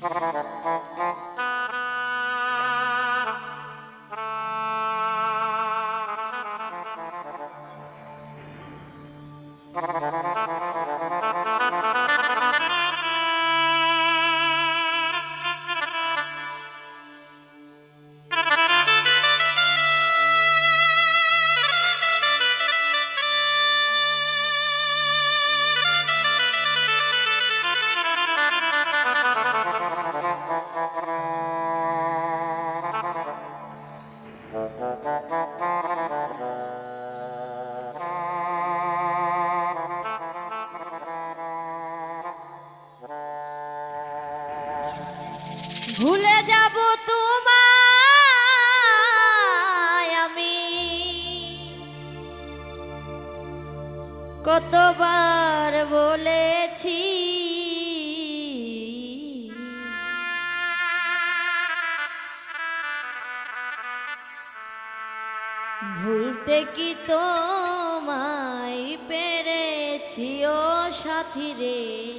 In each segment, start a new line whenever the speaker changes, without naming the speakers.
Oh. যাব আমি। কতবার বলেছি ভুলতে কি তোমায় পেরেছি ও সাথী রে?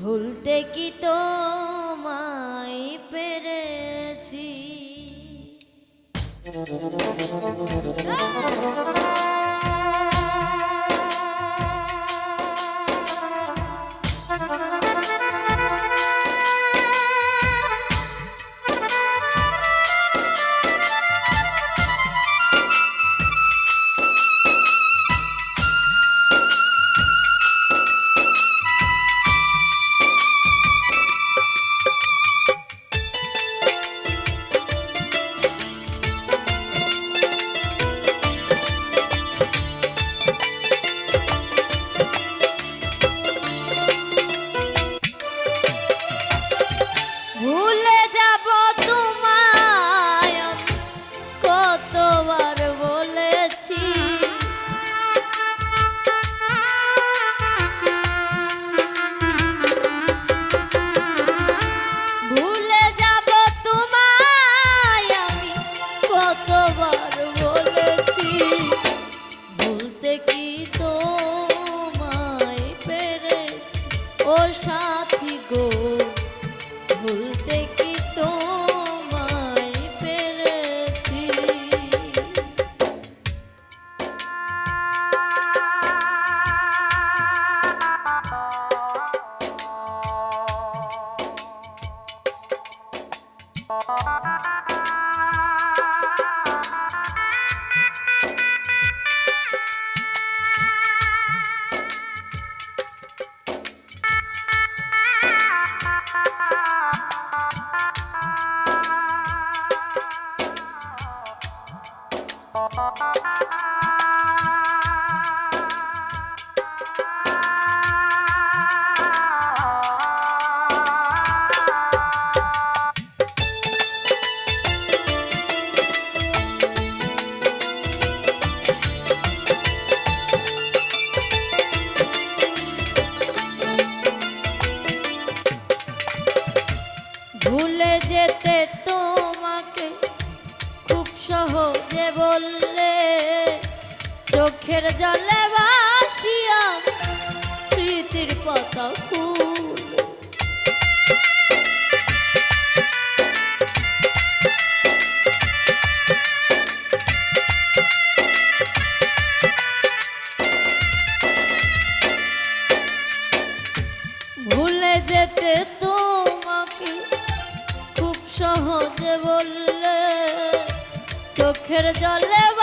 ভুলতে কি তোমায় পেরেছি? সহজে বললে চোখের জলে ভাসিয়া স্মৃতির পাতা ফুল। ভুলে যেতে তোমাকে খুব সহজে বললে চোখের জলে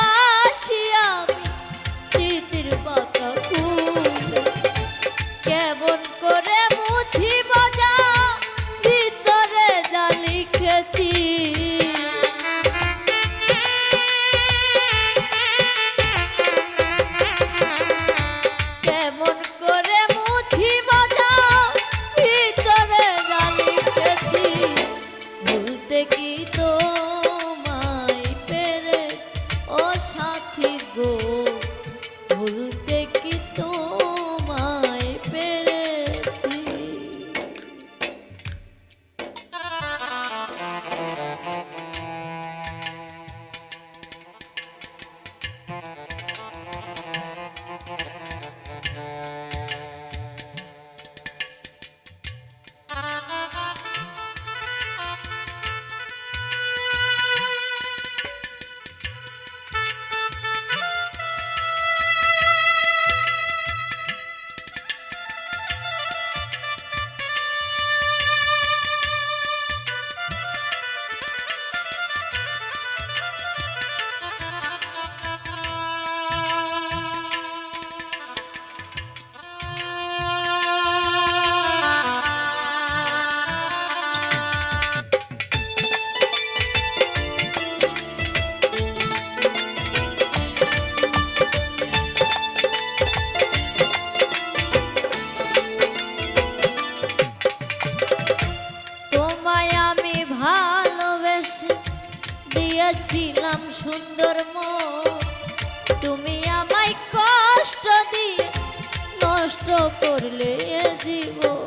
করলে এ জীবন।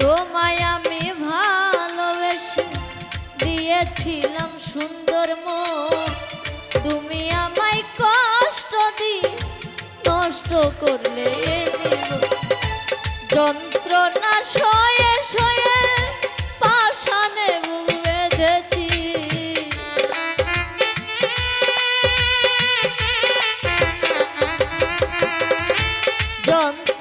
তোমায় আমি ভালোবেসে দিয়েছিলাম সুন্দর তুমি আমায় কষ্ট দি নষ্ট করলে যন্ত্রণা সয়ে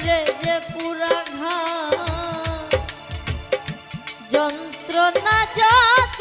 করে যে পুরা ঘা। যন্ত্রণা যত